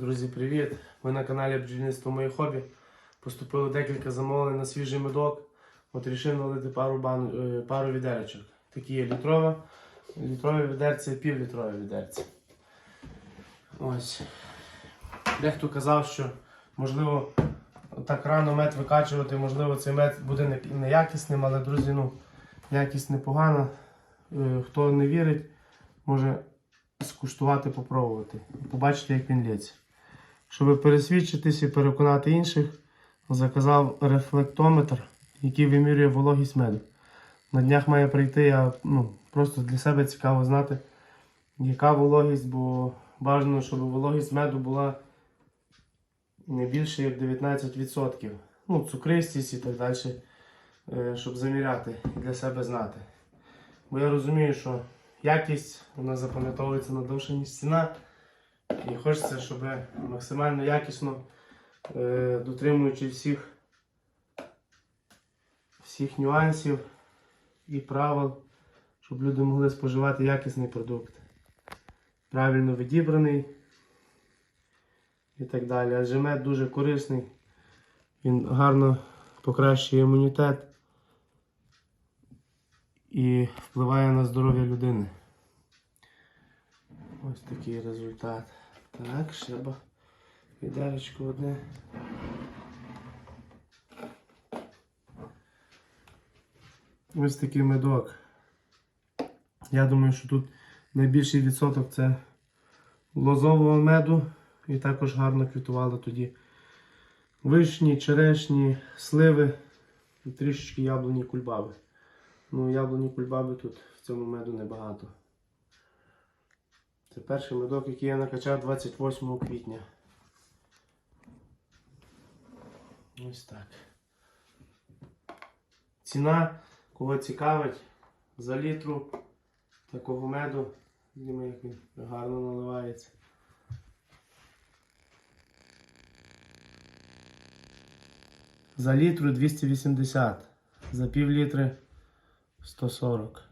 Друзі, привіт! Ви на каналі Бджільництво Моє хобі. Поступило декілька замовлень на свіжий медок. От рішив налити пару, бан... е, пару відеречок. Такі є літрова, літрові відерці, півлітрові відерці. Ось. Дехто казав, що можливо так рано мед викачувати, можливо, цей мед буде неякісним, але, друзі, ну, якість непогана. Е, Хто не вірить, може скуштувати, попробувати. І побачити, як він лється. Щоб пересвідчитись і переконати інших, заказав рефлектометр, який вимірює вологість меду. На днях має прийти, я ну, просто для себе цікаво знати, яка вологість, бо бажано, щоб вологість меду була не більше як 19%. Ну, цукристість і так далі, е, щоб заміряти і для себе знати. Бо я розумію, що якість вона запам'ятовується надовше, ніж ціна. І хочеться, щоб максимально якісно, е, дотримуючи всіх, всіх нюансів і правил, щоб люди могли споживати якісний продукт. Правильно відібраний і так далі. Адже мед дуже корисний, він гарно покращує імунітет і впливає на здоров'я людини. Ось такий результат. Так, ще б відеречко одне. Ось такий медок. Я думаю, що тут найбільший відсоток це лозового меду. І також гарно квітували тоді вишні, черешні, сливи і трішечки яблуні кульбаби. Ну, яблуні кульбаби тут в цьому меду небагато. Це перший медок, який я накачав 28 квітня. Ось так. Ціна, кого цікавить, за літру такого меду. Видимо, як він гарно наливається. За літру 280, за пів літри 140.